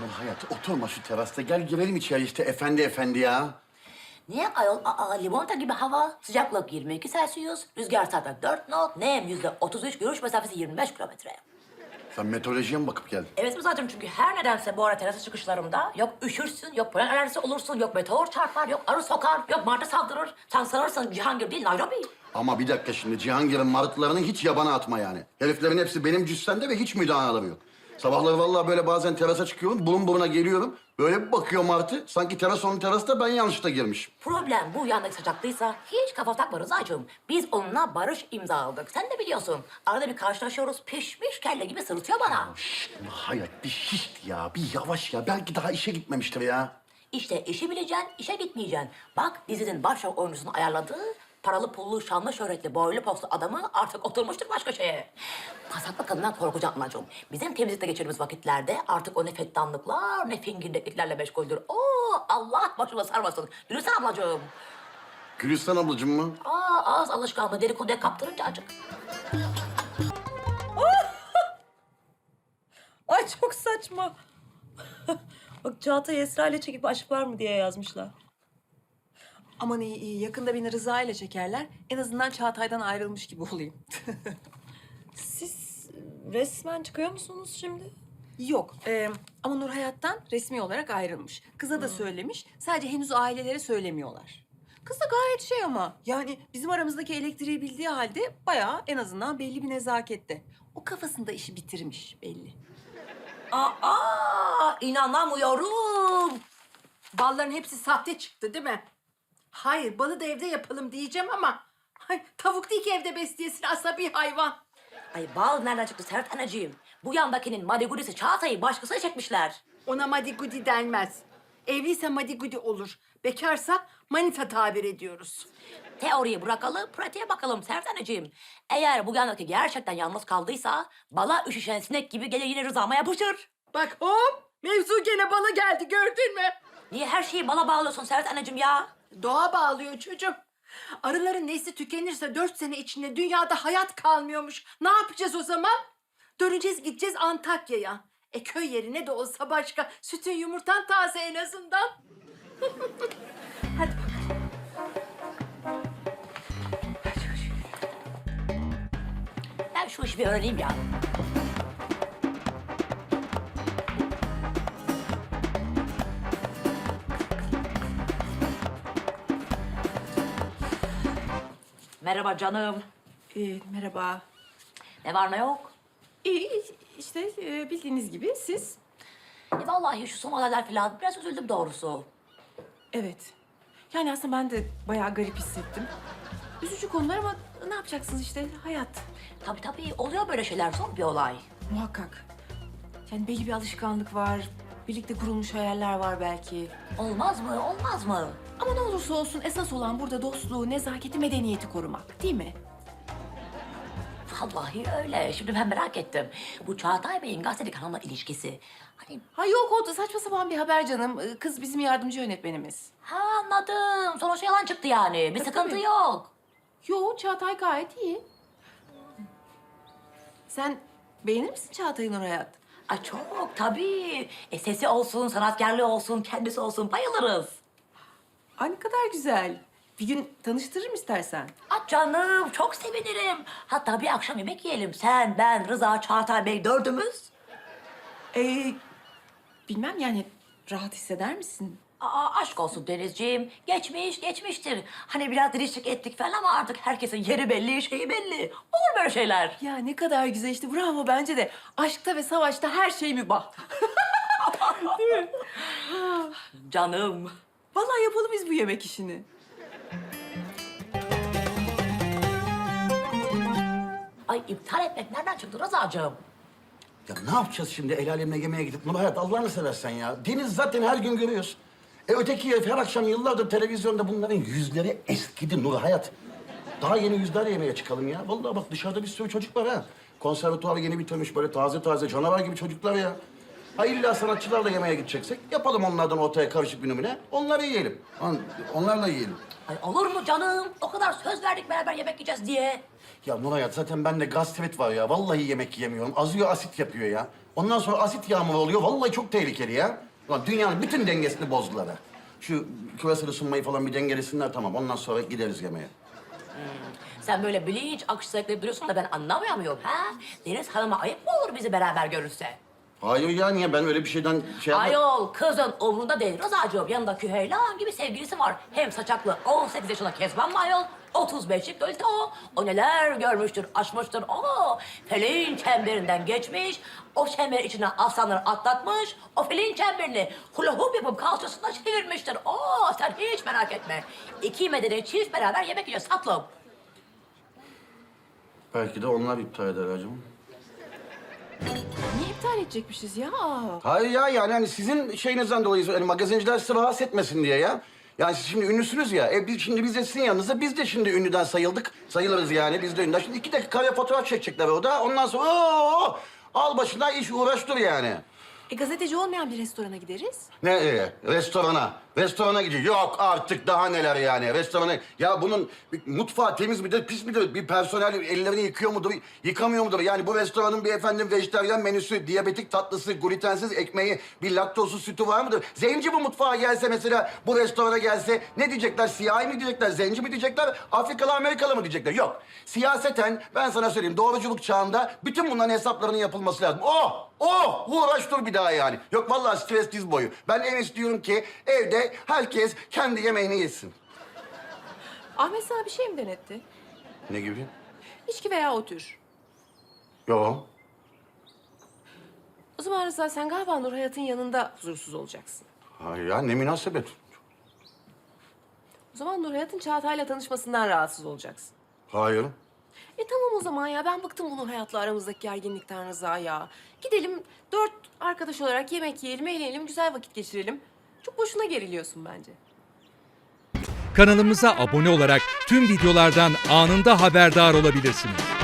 Nur Hayat oturma şu terasta. Gel girelim içeri işte efendi efendi ya. Niye ayol? Aa, limonata gibi hava. Sıcaklık 22 Celsius. Rüzgar saatte 4 knot. Nem yüzde 33. Görüş mesafesi 25 kilometre. Sen meteorolojiye mi bakıp geldin? Evet Rıza'cığım çünkü her nedense bu ara terasa çıkışlarımda yok üşürsün, yok polen alerjisi olursun, yok meteor çarpar, yok arı sokar, yok martı saldırır. Sen sanırsın Cihangir değil Nairobi. Ama bir dakika şimdi Cihangir'in martılarını hiç yabana atma yani. Heriflerin hepsi benim cüssemde ve hiç müdahaleleri yok. Sabahları vallahi böyle bazen terasa çıkıyorum, burun buruna geliyorum. Böyle bir bakıyor martı, sanki teras onun terası da ben yanlışta girmişim. Problem bu yandaki sıcaklıysa hiç kafa takma Rıza'cığım. Biz onunla barış imzaladık. Sen de biliyorsun. Arada bir karşılaşıyoruz. Pişmiş kelle gibi sırıtıyor bana. Şşt, hayat bir şişt ya, bir yavaş ya. Belki daha işe gitmemiştir ya. İşte işi bileceksin, işe gitmeyeceksin. Bak dizinin başrol oyuncusunu ayarladığı paralı pullu, şanlı şöhretli, boylu poslu adamı artık oturmuştur başka şeye. Pasaklı kadından korkacağım anacığım. Bizim temizlikte geçirdiğimiz vakitlerde artık o ne fettanlıklar, ne fingirdekliklerle meşguldür. Oo Allah başıma sarmasın. Gülüsen ablacığım. Gülistan ablacığım mı? Aa ağız alışkanlığı dedikoduya kaptırınca acık. Ay çok saçma. Bak Çağatay Esra ile çekip aşk var mı diye yazmışlar. Aman iyi iyi. Yakında beni Rıza ile çekerler. En azından Çağatay'dan ayrılmış gibi olayım. Siz resmen çıkıyor musunuz şimdi? Yok. e, ama Nur Hayat'tan resmi olarak ayrılmış. Kıza da söylemiş. Sadece henüz ailelere söylemiyorlar. Kız da gayet şey ama. Yani bizim aramızdaki elektriği bildiği halde bayağı en azından belli bir nezakette. O kafasında işi bitirmiş belli. Aa inanamıyorum. Balların hepsi sahte çıktı değil mi? Hayır, balı da evde yapalım diyeceğim ama... Ay, tavuk değil ki evde besleyesin asabi hayvan. Ay bal nereden çıktı Serhat anneciğim? Bu yandakinin madigudisi Çağatay'ı başkasına çekmişler. Ona madigudi denmez. Evliyse madigudi olur. Bekarsa manita tabir ediyoruz. Teoriyi bırakalım, pratiğe bakalım Serhat anneciğim. Eğer bu yandaki gerçekten yalnız kaldıysa bala üşüşen sinek gibi gelir yine rızama yapışır. Bak hop, mevzu gene bala geldi gördün mü? Niye her şeyi bala bağlıyorsun Serhat anneciğim ya? Doğa bağlıyor çocuğum. Arıların nesli tükenirse dört sene içinde dünyada hayat kalmıyormuş. Ne yapacağız o zaman? Döneceğiz gideceğiz Antakya'ya. E köy yerine de olsa başka. Sütün yumurtan taze en azından. Hadi bakalım. Ben şu işi bir öğreneyim ya. Merhaba canım. Ee, merhaba. Ne var ne yok? İyi işte e, bildiğiniz gibi siz. E vallahi şu son olaylar falan biraz üzüldüm doğrusu. Evet. Yani aslında ben de bayağı garip hissettim. Üzücü konular ama ne yapacaksınız işte hayat. Tabii tabii oluyor böyle şeyler zor bir olay. Muhakkak. Yani belli bir alışkanlık var. Birlikte kurulmuş hayaller var belki. Olmaz mı? Olmaz mı? Ama ne olursa olsun esas olan burada dostluğu, nezaketi, medeniyeti korumak. Değil mi? Vallahi öyle. Şimdi ben merak ettim. Bu Çağatay Bey'in gazeteli kanalına ilişkisi. Hani Ha yok o da saçma sapan bir haber canım. Ee, Kız bizim yardımcı yönetmenimiz. ha anladım. Sonuçta yalan çıktı yani. Bir sıkıntı tabii. yok. Yo Çağatay gayet iyi. Sen beğenir misin Çağatay'ın Hayat? Ay çok tabii. E, sesi olsun, sanatkarlığı olsun, kendisi olsun bayılırız. Ay ne kadar güzel. Bir gün tanıştırırım istersen. Ah canım çok sevinirim. Hatta bir akşam yemek yiyelim. Sen, ben, Rıza, Çağatay Bey dördümüz. Ee, bilmem yani rahat hisseder misin? Aa, aşk olsun Denizciğim. Geçmiş, geçmiştir. Hani biraz dirişlik ettik falan ama artık herkesin yeri belli, şeyi belli. Olur böyle şeyler. Ya ne kadar güzel işte bravo bence de. Aşkta ve savaşta her şey mübah. Canım. Vallahi yapalım biz bu yemek işini. Ay iptal etmek nereden çıktı Rıza'cığım? Ya ne yapacağız şimdi el alemle yemeğe gidip Nur Hayat Allah'ını seversen ya. Deniz zaten her gün görüyoruz. E öteki herif her akşam yıllardır televizyonda bunların yüzleri eskidi Nur Hayat. Daha yeni yüzler yemeye çıkalım ya. Vallahi bak dışarıda bir sürü çocuk var ha. Konservatuvarı yeni bitirmiş böyle taze taze canavar gibi çocuklar ya. Ha illa sanatçılarla yemeğe gideceksek yapalım onlardan ortaya karışık bir numune. Onları yiyelim. On- Onlarla yiyelim. Ay olur mu canım? O kadar söz verdik beraber yemek yiyeceğiz diye. Ya Nurhayat zaten bende gastrit var ya. Vallahi yemek yiyemiyorum. Azıyor asit yapıyor ya. Ondan sonra asit yağmuru oluyor. Vallahi çok tehlikeli ya. Ulan dünyanın bütün dengesini bozdular ha. Şu küresel ısınmayı falan bir dengelesinler tamam. Ondan sonra gideriz yemeğe. Sen böyle bilinç akışı sayıklayıp duruyorsun da ben anlamıyor muyum ha? Deniz Hanım'a ayıp mı olur bizi beraber görürse? Hayır ya niye? Ben öyle bir şeyden şey yapmadım. Ayol kızın umrunda değil Rıza'cığım. Yanında Küheylan gibi sevgilisi var. Hem saçaklı 18 yaşında Kezban mı ayol? 35'lik Lolita o. O neler görmüştür, aşmıştır o. Felin çemberinden geçmiş. O çember içine aslanları atlatmış. O felin çemberini hula hoop yapıp kalçasına çevirmiştir. O sen hiç merak etme. İki medeni çift beraber yemek yiyeceğiz tatlım. Belki de onlar iptal eder acaba. Niye iptal edecekmişiz ya? Hayır ya yani hani sizin şeyinizden dolayı yani magazinciler sizi rahatsız etmesin diye ya. Yani siz şimdi ünlüsünüz ya. E biz şimdi biz de sizin yanınızda biz de şimdi ünlüden sayıldık. Sayılırız yani biz de ünlüden. Şimdi iki dakika kare fotoğraf çekecekler orada. Ondan sonra oo, al başına iş uğraş dur yani. E gazeteci olmayan bir restorana gideriz. Ne e, restorana? Restorana gidiyor. Yok artık daha neler yani. Restorana. Ya bunun bir mutfağı temiz midir, pis midir? Bir personel ellerini yıkıyor mudur, yıkamıyor mudur? Yani bu restoranın bir efendim vejetaryen menüsü, diyabetik tatlısı, glutensiz ekmeği, bir laktozsuz sütü var mıdır? Zenci bu mutfağa gelse mesela, bu restorana gelse ne diyecekler? Siyahi mi diyecekler, zenci mi diyecekler, Afrikalı, Amerikalı mı diyecekler? Yok. Siyaseten ben sana söyleyeyim doğruculuk çağında bütün bunların hesaplarının yapılması lazım. Oh! Oh! Uğraş dur bir daha yani. Yok vallahi stres diz boyu. Ben en istiyorum ki evde herkes kendi yemeğini yesin. Ahmet sana bir şey mi denetti? Ne gibi? İçki veya o tür. Yo. O zaman Rıza sen galiba Nur Hayat'ın yanında huzursuz olacaksın. Hayır ya ne münasebet. O zaman Nur Hayat'ın Çağatay'la tanışmasından rahatsız olacaksın. Hayır. E tamam o zaman ya ben bıktım bu Nur Hayat'la aramızdaki gerginlikten Rıza ya. Gidelim dört arkadaş olarak yemek yiyelim, eğlenelim, güzel vakit geçirelim. Çok boşuna geriliyorsun bence. Kanalımıza abone olarak tüm videolardan anında haberdar olabilirsiniz.